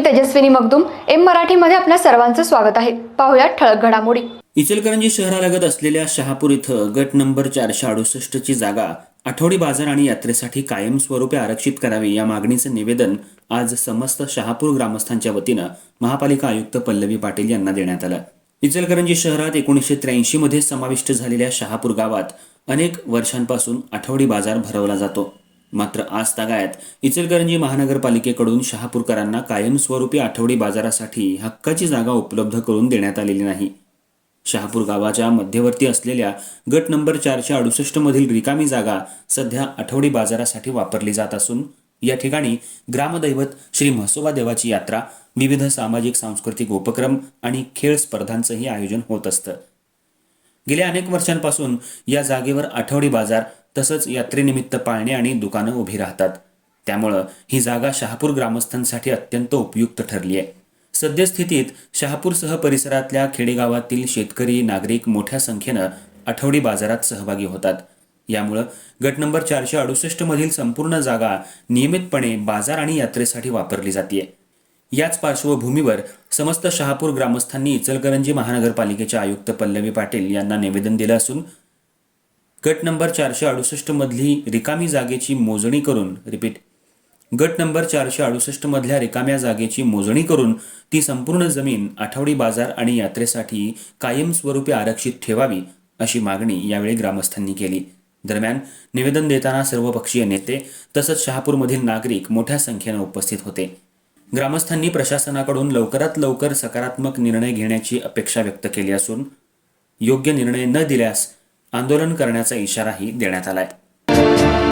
मी Tejaswini Magdum M मराठीमध्ये आपल्या सर्वांचं स्वागत आहे. पाहुयात ठळक घडामोडी. इचलकरंजी शहरालगत असलेल्या शहापूर इथं गट नंबर चारशे अडुसष्ट ची जागा आठवडी बाजार आणि यात्रेसाठी कायमस्वरूपी आरक्षित करावी या मागणीचं निवेदन आज समस्त शहापूर ग्रामस्थांच्या वतीनं महापालिका आयुक्त पल्लवी पाटील यांना देण्यात आलं. इचलकरंजी शहरात एकोणीसशे त्र्याऐंशी मध्ये समाविष्ट झालेल्या शहापूर गावात अनेक वर्षांपासून आठवडी बाजार भरवला जातो. मात्र आज तागायत इचलकरंजी महानगरपालिकेकडून शहापूरकरांना कायमस्वरूपी आठवडी बाजारासाठी हक्काची जागा उपलब्ध करून देण्यात आलेली नाही. शहापूर गावाच्या मध्यवर्ती असलेल्या गट नंबर चारशे अडुसष्ट मधील रिकामी जागा सध्या आठवडी बाजारासाठी वापरली जात असून या ठिकाणी ग्रामदैवत श्री म्हसोबा देवाची यात्रा विविध सामाजिक सांस्कृतिक उपक्रम आणि खेळ स्पर्धांचंही आयोजन होत असतं. गेल्या अनेक वर्षांपासून या जागेवर आठवडी बाजार तसंच यात्रेनिमित्त पाळणे आणि दुकानं उभी राहतात. त्यामुळं ही जागा शहापूर ग्रामस्थांसाठी अत्यंत उपयुक्त ठरली आहे. सद्यस्थितीत शहापूरसह परिसरातल्या खेडेगावातील शेतकरी नागरिक मोठ्या संख्येनं आठवडी बाजारात सहभागी होतात. यामुळं गट नंबर चारशे अडुसष्ट मधील संपूर्ण जागा नियमितपणे बाजार आणि यात्रेसाठी वापरली जाते याच पार्श्वभूमीवर समस्त शहापूर ग्रामस्थांनी इचलकरंजी महानगरपालिकेचे आयुक्त पल्लवी पाटील यांना निवेदन दिलं असून गट नंबर चारशे अडुसष्ट मधली रिकामी जागेची मोजणी करून रिपीट गट नंबर चारशे अडुसष्ट मधल्या रिकाम्या जागेची मोजणी करून ती संपूर्ण जमीन आठवडी बाजार आणि यात्रेसाठी कायमस्वरूपी आरक्षित ठेवावी अशी मागणी यावेळी ग्रामस्थांनी केली. दरम्यान निवेदन देताना सर्वपक्षीय नेते तसंच शहापूरमधील नागरिक मोठ्या संख्येनं उपस्थित होते. ग्रामस्थांनी प्रशासनाकडून लवकरात लवकर सकारात्मक निर्णय घेण्याची अपेक्षा व्यक्त केली असून योग्य निर्णय न दिल्यास आंदोलन करण्याचा इशाराही देण्यात आलाय.